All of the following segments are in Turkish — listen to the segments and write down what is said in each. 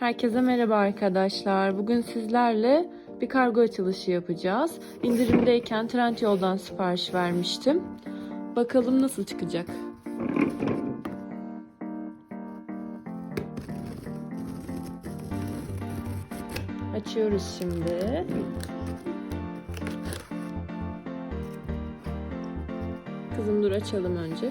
Herkese merhaba arkadaşlar. Bugün sizlerle bir kargo açılışı yapacağız. İndirimdeyken Trendyol'dan sipariş vermiştim. Bakalım nasıl çıkacak. Açıyoruz şimdi. Kızım dur açalım önce.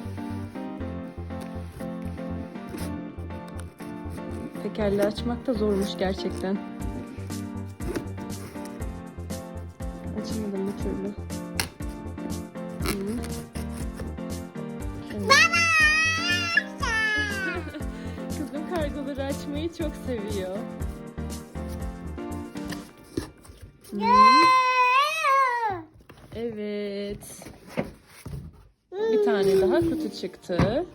Tekerle açmak da zormuş gerçekten. Açamadım bir türlü. Şöyle. Kızım kargoları açmayı çok seviyor. Evet. Bir tane daha kutu çıktı.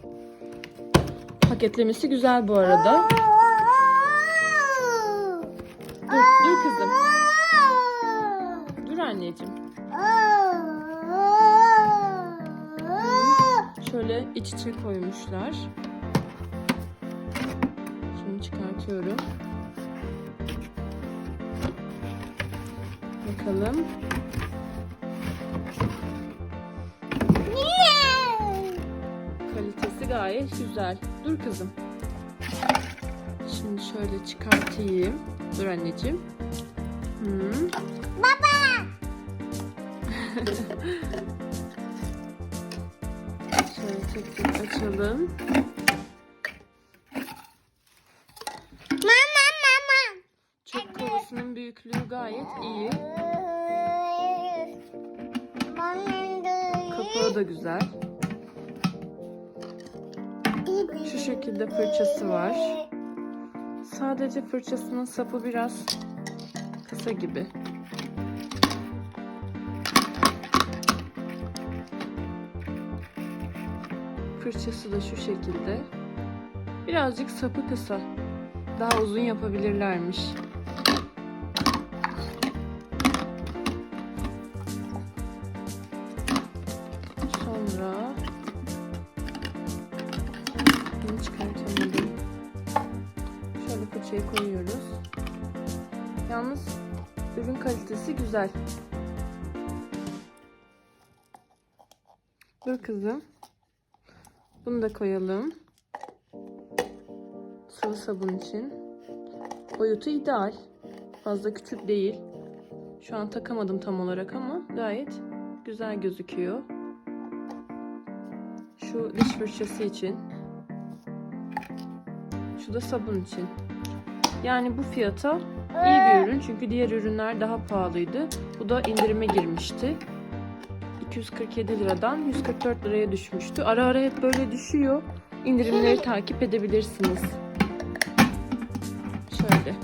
Paketlemesi güzel bu arada. Dur, dur kızım. Dur anneciğim. Şöyle iç içe koymuşlar. Şimdi çıkartıyorum. Bakalım. Kalitesi gayet güzel. Dur kızım. Şimdi şöyle çıkartayım. Dur anneciğim. Hı. Şöyle tek tek açalım. Çöp kovasının büyüklüğü gayet iyi. Kapağı da güzel. Şu şekilde fırçası var. Sadece fırçasının sapı biraz kısa gibi. Fırçası da şu şekilde. Birazcık sapı kısa. Daha uzun yapabilirlermiş. Fırçayı koyuyoruz. Yalnız ürün kalitesi güzel. Dur kızım. Bunu da koyalım. Sıvı sabun için. Boyutu ideal. Fazla küçük değil. Şu an takamadım tam olarak ama gayet güzel gözüküyor. Şu diş fırçası için. Şu da sabun için. Yani bu fiyata iyi bir ürün çünkü diğer ürünler daha pahalıydı. Bu da indirime girmişti. 247 liradan 144 liraya düşmüştü. Ara ara hep böyle düşüyor. İndirimleri takip edebilirsiniz. Şöyle.